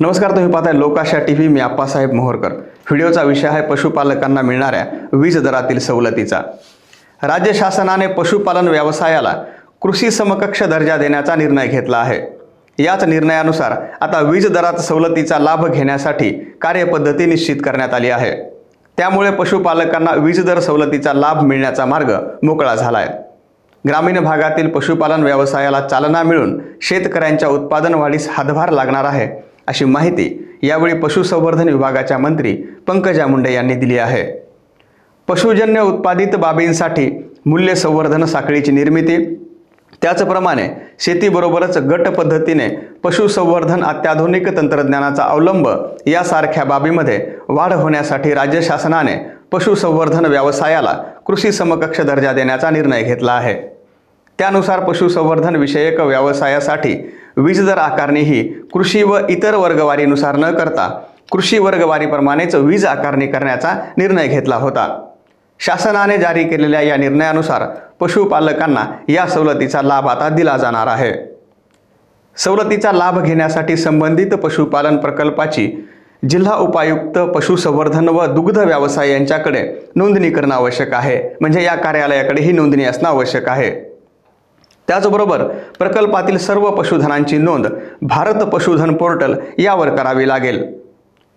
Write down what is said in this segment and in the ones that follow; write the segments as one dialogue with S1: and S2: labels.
S1: नमस्कार तुम्ही पाहताय लोकाशा टी व्ही मी आप्पासाहेब मोहरकर. व्हिडिओचा विषय आहे पशुपालकांना मिळणाऱ्या वीज दरातील सवलतीचा. राज्य शासनाने पशुपालन व्यवसायाला कृषी समकक्ष दर्जा देण्याचा निर्णय घेतला आहे. याच निर्णयानुसार आता वीज दरात सवलतीचा लाभ घेण्यासाठी कार्यपद्धती निश्चित करण्यात आली आहे. त्यामुळे पशुपालकांना वीज दर सवलतीचा लाभ मिळण्याचा मार्ग मोकळा झाला आहे ग्रामीण भागातील पशुपालन व्यवसायाला चालना मिळून शेतकऱ्यांच्या उत्पादन वाढीस हातभार लागणार आहे. अशी माहिती यावेळी पशुसंवर्धन विभागाच्या मंत्री पंकजा मुंडे यांनी दिली आहे. पशुजन्य उत्पादित बाबींसाठी मूल्य संवर्धन साखळीची निर्मिती त्याचप्रमाणे शेतीबरोबरच गट पद्धतीने पशुसंवर्धन अत्याधुनिक तंत्रज्ञानाचा अवलंब यासारख्या बाबीमध्ये वाढ होण्यासाठी राज्य शासनाने पशुसंवर्धन व्यवसायाला कृषी समकक्ष दर्जा देण्याचा निर्णय घेतला आहे. त्यानुसार पशुसंवर्धन विषयक व्यवसायासाठी वीज दर आकारणी ही कृषी व इतर वर्गवारीनुसार न करता कृषी वर्गवारीप्रमाणेच वीज आकारणी करण्याचा निर्णय घेतला होता. शासनाने जारी केलेल्या या निर्णयानुसार पशुपालकांना या सवलतीचा लाभ आता दिला जाणार आहे. सवलतीचा लाभ घेण्यासाठी संबंधित पशुपालन प्रकल्पाची जिल्हा उपायुक्त पशुसंवर्धन व दुग्ध व्यवसाय यांच्याकडे नोंदणी करणं आवश्यक आहे. म्हणजे या कार्यालयाकडे ही नोंदणी असणं आवश्यक आहे. त्याचबरोबर प्रकल्पातील सर्व पशुधनांची नोंद भारत पशुधन पोर्टल यावर करावी लागेल.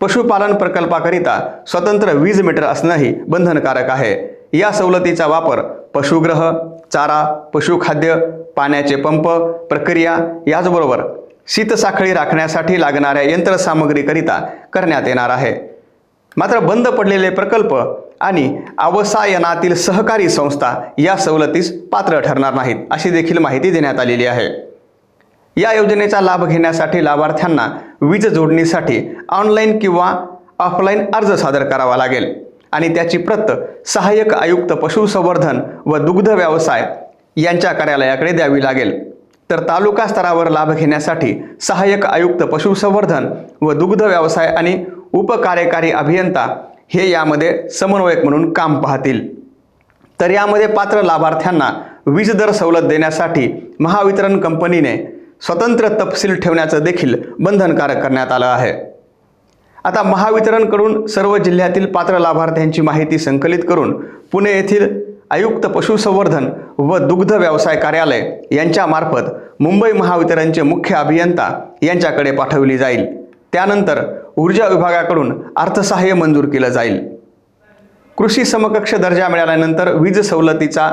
S1: पशुपालन प्रकल्पाकरिता स्वतंत्र वीज मीटर असणंही बंधनकारक आहे. या सवलतीचा वापर पशुग्रह चारा पशुखाद्य पाण्याचे पंप प्रक्रिया याचबरोबर शीतसाखळी राखण्यासाठी लागणाऱ्या यंत्रसामग्रीकरिता करण्यात येणार आहे. मात्र बंद पडलेले प्रकल्प आणि अवसायनातील सहकारी संस्था या सवलतीस पात्र ठरणार नाहीत अशी देखील माहिती देण्यात आलेली आहे. या योजनेचा लाभ घेण्यासाठी लाभार्थ्यांना वीज जोडणीसाठी ऑनलाईन किंवा ऑफलाईन अर्ज सादर करावा लागेल. आणि त्याची प्रत सहाय्यक आयुक्त पशुसंवर्धन व दुग्ध व्यवसाय यांच्या कार्यालयाकडे द्यावी लागेल. तर तालुका स्तरावर लाभ घेण्यासाठी सहाय्यक आयुक्त पशुसंवर्धन व दुग्ध व्यवसाय आणि उपकार्यकारी अभियंता हे यामध्ये समन्वयक म्हणून काम पाहतील. तर यामध्ये पात्र लाभार्थ्यांना वीज दर सवलत देण्यासाठी महावितरण कंपनीने स्वतंत्र तपशील ठेवण्याचं देखील बंधनकारक करण्यात आलं आहे. आता महावितरणकडून सर्व जिल्ह्यातील पात्र लाभार्थ्यांची माहिती संकलित करून पुणे येथील आयुक्त पशुसंवर्धन व दुग्ध व्यवसाय कार्यालय यांच्यामार्फत मुंबई महावितरणचे मुख्य अभियंता यांच्याकडे पाठवली जाईल. त्यानंतर ऊर्जा विभागाकडून अर्थसहाय्य मंजूर केलं जाईल. कृषी समकक्ष दर्जा मिळाल्यानंतर वीज सवलतीचा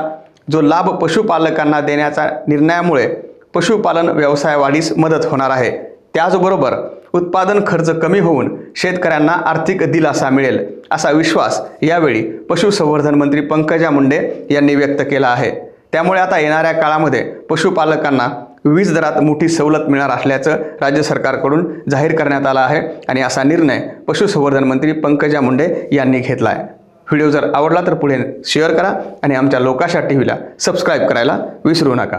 S1: जो लाभ पशुपालकांना देण्याच्या निर्णयामुळे पशुपालन व्यवसाय वाढीस मदत होणार आहे. त्याचबरोबर उत्पादन खर्च कमी होऊन शेतकऱ्यांना आर्थिक दिलासा मिळेल असा विश्वास यावेळी पशुसंवर्धन मंत्री पंकजा मुंडे यांनी व्यक्त केला आहे. त्यामुळे आता येणाऱ्या काळामध्ये पशुपालकांना वीज दरात मोठी सवलत मिळणार असल्याचं राज्य सरकारकडून जाहीर करण्यात आला आहे आणि असा निर्णय पशुसंवर्धन मंत्री पंकजा मुंडे यांनी घेतला आहे व्हिडिओ जर आवडला तर पुढे शेअर करा आणि आमच्या लोकाशा टी व्हीला सबस्क्राईब करायला विसरू नका.